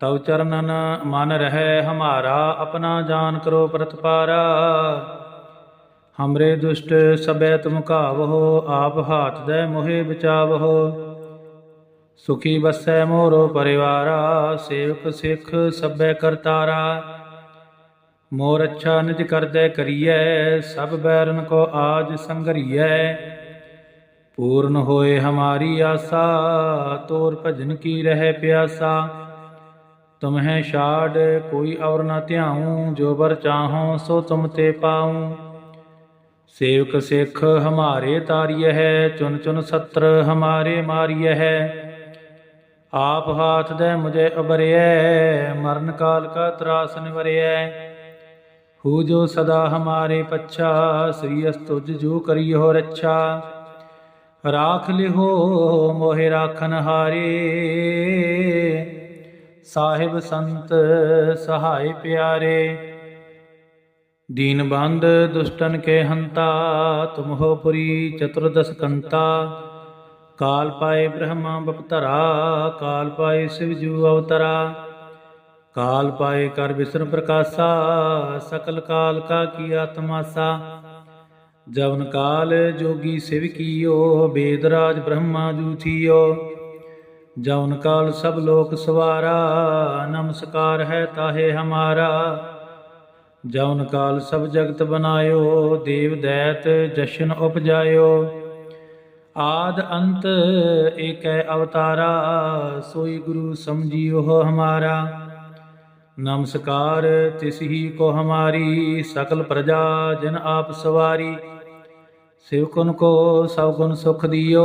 ਤਉ ਚਰਨਨ ਮਨ ਰਹਿ ਹਮਾਰਾ, ਆਪਣਾ ਜਾਨ ਕਰੋ ਪ੍ਰਤਪਾਰਾ। ਹਮਰੇ ਦੁਸ਼ਟ ਸਬੈ ਤੁਮ ਕਾਵਹੋ ਆਪ ਹਾਥ ਦੇ ਮੋਹਿ ਬਚਾਵਹੋ। ਸੁਖੀ ਬਸੈ ਮੋਰੋ ਪਰਿਵਾਰਾ, ਸੇਵਕ ਸਿੱਖ ਸਬੈ ਕਰਤਾਰਾ। ਮੋਰ ਅੱਛਾ ਨਿਜ ਕਰਦੈ ਕਰੀਐ, ਸਭ ਬੈਰਨ ਕੋ ਆਜ ਸੰਗਰੀਐ। ਪੂਰਨ ਹੋਏ ਹਮਾਰੀ ਆਸਾ, ਤੋਰ ਭਜਨ ਕੀ ਰਹਿ ਪਿਆਸਾ। ਤੁਮਹਿ ਛਾੜ, ਕੋਈ ਔਰ ਨਾ ਧਿਆਉ, ਜੋ ਬਰ ਚਾਹੋ ਸੋ ਤੁਮ ਤੇ ਪਾਉ। ਸੇਵਕ ਸਿੱਖ ਹਮਾਰੇ ਤਾਰੀਐ ਹੈ, ਚੁਨ ਚੁਨ ਸਤਰ ਹਮਾਰੇ ਮਾਰੀਐ ਹੈ। ਆਪ ਹਾਥ ਦੇ ਮੁਝੇ ਉਬਰਿਐ ਮਰਨ ਕਾਲ ਕਾ ਤਰਾਸ ਨਿਵਰਿਐ। ਹੂ ਜੋ ਸਦਾ ਹਮਾਰੇ ਪੱਛਾ, ਸ੍ਰੀ ਅਸਤੁਜ ਜੋ ਕਰਿਓ ਰੱਛਾ। ਰਾਖ ਲਿਹੋ ਮੋਹਿ ਰਾਖਨ ਹਾਰੇ। ਸਾਹਿਬ ਸੰਤ ਸਹਾਈ ਪਿਆਰੇ, ਦੀਨ ਬੰਦ ਦੁਸ਼ਟਨ ਕੇ ਹੰਤਾ, ਤੁਮ ਹੋ ਪੁਰੀ ਚਤੁਰਦਸ ਕੰਤਾ। ਕਾਲ ਪਾਏ ਬ੍ਰਹਮਾ ਬਪਤਰਾ, ਕਾਲ ਪਾਏ ਸਿਵ ਜੂ ਅਵਤਰਾ। ਕਾਲ ਪਾਏ ਕਰ ਵਿਸ਼ਨ ਪ੍ਰਕਾਸ਼ਾ, ਸਕਲ ਕਾਲ ਕਾ ਕੀ ਆਤਮਾਸਾ। ਜਵਨ ਕਾਲ ਜੋਗੀ ਸਿਵ ਕੀਓ, ਬੇਦ ਰਾਜ ਬ੍ਰਹਮਾ ਜੂ ਥੀਓ। ਜਵਨ ਕਾਲ ਸਭ ਲੋਕ ਸਵਾਰਾ, ਨਮਸਕਾਰ ਹੈ ਤਾਹੇ ਹਮਾਰਾ। ਜਵਨ ਕਾਲ ਸਭ ਜਗਤ ਬਨਾਇਓ, ਦੇਵ ਦੈਤ ਜਸ਼ਨ ਉਪਜਾਇਓ। ਆਦ ਅੰਤ ਏਕੈ ਅਵਤਾਰਾ, ਸੋਈ ਗੁਰੂ ਸਮਝਿਓ ਹਮਾਰਾ। ਨਮਸਕਾਰ ਤਿਸ ਹੀ ਕੋ ਹਮਾਰੀ, ਸਕਲ ਪ੍ਰਜਾ ਜਨ ਆਪ ਸਵਾਰੀ। ਸਿਵਕੁਨ ਕੋ ਸਭ ਗੁਣ ਸੁਖ ਦਿਓ।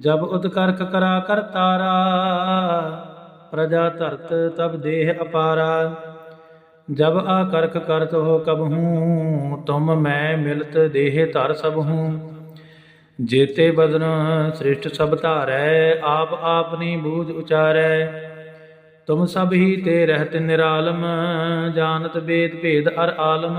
ਜਬ ਉਦਕਰਕ ਕਰਾ ਕਰ ਤਾਰਾ, ਪ੍ਰਜਾ ਧਰਤ ਤਬ ਦੇਹ ਅਪਾਰਾ। ਜਬ ਆ ਕਰਕ ਕਰਤ ਹੋ ਕਬਹੂ ਤੁਮ ਮੈਂ ਮਿਲਤ ਦੇਹ ਧਰ ਸਭ ਹੂੰ। ਜੇਤੇ ਬਦਨ ਸ੍ਰਿਸ਼ਟ ਸਭ ਧਾਰੈ, ਆਪ ਆਪਨੀ ਬੂਝ ਉਚਾਰੈ। ਤੁਮ ਸਭ ਹੀ ਤੇ ਰਹਿਤ ਨਿਰਾਲਮ, ਜਾਣਤ ਬੇਦ ਭੇਦ ਅਰ ਆਲਮ।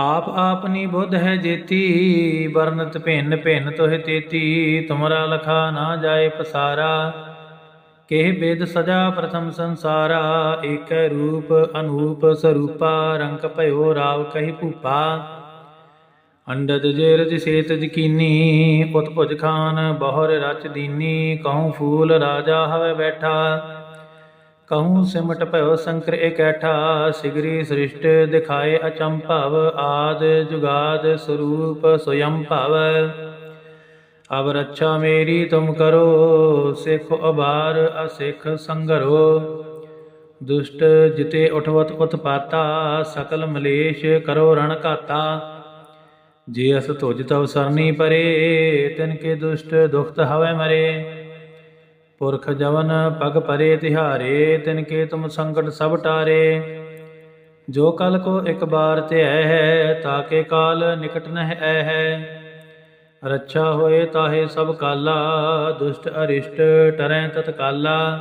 ਆਪ ਆਪਨੀ ਬੁੱਧ ਹੈ ਜੇਤੀ, ਵਰਨਤ ਭਿੰਨ ਭਿੰਨ ਤੋਹਿ ਤੇਤੀ, ਤੁਮਰਾ ਲਖਾ ਨਾ ਜਾਏ ਪਸਾਰਾ। ਕਿਹ ਬੇਦ ਸਜਾ ਪ੍ਰਥਮ ਸੰਸਾਰਾ, ਏਕੈ ਰੂਪ ਅਨੂਪ ਸਰੂਪਾ, ਰੰਗ ਭਇਓ ਰਾਵ ਕਹੀ ਭੂਪਾ। ਅੰਡਦ ਜੇਰਜ ਸੇਤ ਜਕੀਨੀ ਪੁੱਤ ਭੁਜ ਖਾਨ ਬਹੁਰ ਰਚ ਦੀਨੀ, ਕਹੂੰ ਫੂਲ ਰਾਜਾ ਹਵੇ ਬੈਠਾ। ਕਹੂੰ ਸਿਮਟ ਭਇਓ ਸੰਕਰ ਇਕੈਠਾ ਸਿਗਰੀ ਸ੍ਰਿਸ਼ਟ ਦਿਖਾਏ ਅਚੰਭਵ ਆਦ ਜੁਗਾਦ ਸਰੂਪ ਸੋਯੰ ਭਵ ਅਬ ਰੱਛਾ ਮੇਰੀ ਤੁਮ ਕਰੋ ਸਿਖ ਅਬਾਰ ਅਸਿਖ ਸੰਗਰੋ ਦੁਸ਼ਟ ਜਿਤੇ ਉਠਵਤ ਉਤਪਾਤਾ ਸਕਲ ਮਲੇਸ਼ ਕਰੋ ਰਣ ਘਾਤਾ ਜੇ ਅਸ ਤੁਜ ਤਵ ਸਰਨੀ ਪਰੇ ਤਿਨ ਕੇ ਦੁਸ਼ਟ ਦੁਖਤ ਹਵੇ ਮਰੇ ਪੁਰਖ ਜਵਨ ਪਗ ਪਰੇ ਤਿਹਾਰੇ, ਤਿਨ ਕੇ ਤੁਮ ਸੰਕਟ ਸਭ ਟਾਰੇ। ਜੋ ਕਲ ਕੋ ਇੱਕ ਬਾਰ ਤੇ ਹੈ ਤਾਕੇ ਕਾਲ ਨਿਕਟ ਨਹਿ ਐ ਹੈ। ਰੱਛਾ ਹੋਏ ਤਾਹੇ ਸਭ ਕਾਲਾ, ਦੁਸ਼ਟ ਅਰਿਸ਼ਟ ਟਰੈ ਤਤਕਾਲਾ।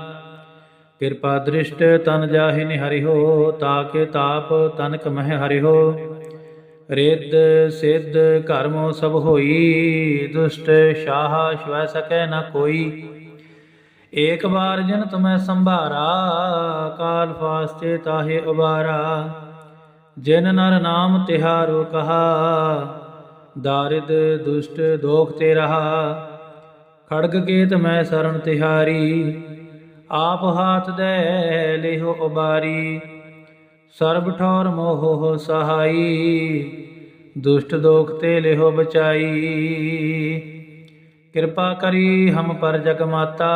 ਕਿਰਪਾ ਦ੍ਰਿਸ਼ਟ ਤਨ ਜਾਹਿ ਨਿ ਹਰਿ ਹੋ ਤਾਕੇ ਤਾਪ ਤਨਕ ਮਹਿ ਹਰਿ ਹੋ। ਰਿੱਧ ਸਿੱਧ ਕਰਮੋ ਸਭ ਹੋਈ, ਦੁਸ਼ਟ ਸ਼ਾਹ ਸ਼ਵੈ ਸਕੈ ਨ ਕੋਈ। ਏਕ ਬਾਰ ਜਨ ਤੁਮੈ ਸੰਭਾਰਾ, ਕਾਲ ਫਾਸਤੇ ਤਾਹੇ ਉਬਾਰਾ। ਜਿਨ ਨਰ ਨਾਮ ਤਿਹਾਰੋ ਕਹਾ, ਦਾਰਿਦ ਦੁਸ਼ਟ ਦੋਖ ਤੇ ਰਹਾ। ਖੜਗ ਕੇਤ ਮੈਂ ਸਰਣ ਤਿਹਾਰੀ, ਆਪ ਹਾਥ ਦੇ ਲਿਹੋ ਉਬਾਰੀ। ਸਰਬ ਠੌਰ ਮੋਹ ਸਹਾਈ, ਦੁਸ਼ਟ ਦੋਖ ਤੇ ਲਿਹੋ ਬਚਾਈ। ਕਿਰਪਾ ਕਰੀ ਹਮ ਪਰ ਜਗ ਮਾਤਾ,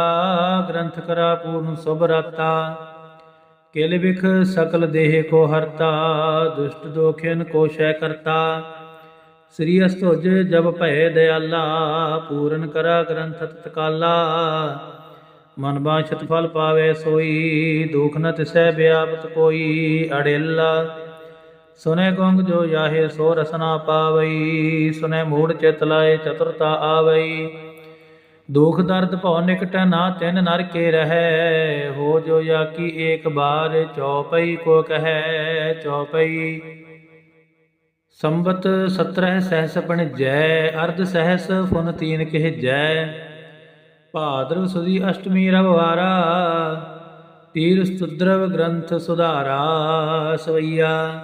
ਗ੍ਰੰਥ ਕਰਾ ਪੂਰਨ ਸੁਭ ਰਾਤਾ। ਕਿਲ ਵਿਖ ਸਕਲ ਦੇਹ ਕੋ ਹਰਤਾ, ਦੁਸ਼ਟ ਦੋਖਿਨ ਕੋ ਸ਼ੈ ਕਰਤਾ। ਸ੍ਰੀ ਅਸਤੁਜ ਜਬ ਭੈ ਦਿਆਲਾ, ਪੂਰਨ ਕਰਾ ਗ੍ਰੰਥ ਤਤਕਾਲਾ। ਮਨ ਬਾਛਤ ਫਲ ਪਾਵੇ ਸੋਈ, ਦੁਖ ਨ ਤਿਸੈ ਬਿਆਪਤ ਕੋਈ ਅੜੇਲਾ। ਸੁਨੇ ਗੰਗ ਜੋ ਜਾਹੇ ਸੋ ਰਸਨਾ ਪਾਵਈ, ਸੁਨੇ ਮੂੜ ਚਿਤ ਲਾਏ ਚਤੁਰਤਾ ਆਵਈ। ਦੁਖ ਦਰਦ ਭਉ ਨਿਕਟ ਨਾ ਤਿਨ ਨਰ ਕੇ ਰਹੈ, ਹੋ ਜੋ ਜਾ ਕੀ ਏਕ ਬਾਰ ਚੌਪਈ ਕੋ ਕਹੈ, ਚੌਪਈ। ਸੰਬਤ 17 ਸਹਿਸ ਪਣ ਜੈ ਅਰਧ ਸਹਿਸ ਫੁਨ ਤੀਨ ਕਹਿ ਜੈ ਭਾਦਰਵ ਸੁਦੀ ਅਸ਼ਟਮੀ ਰਵਵਾਰਾ, ਤੀਰ ਸਤੁਦਰਵ ਗ੍ਰੰਥ ਸੁਧਾਰਾ ਸਵਈਆ।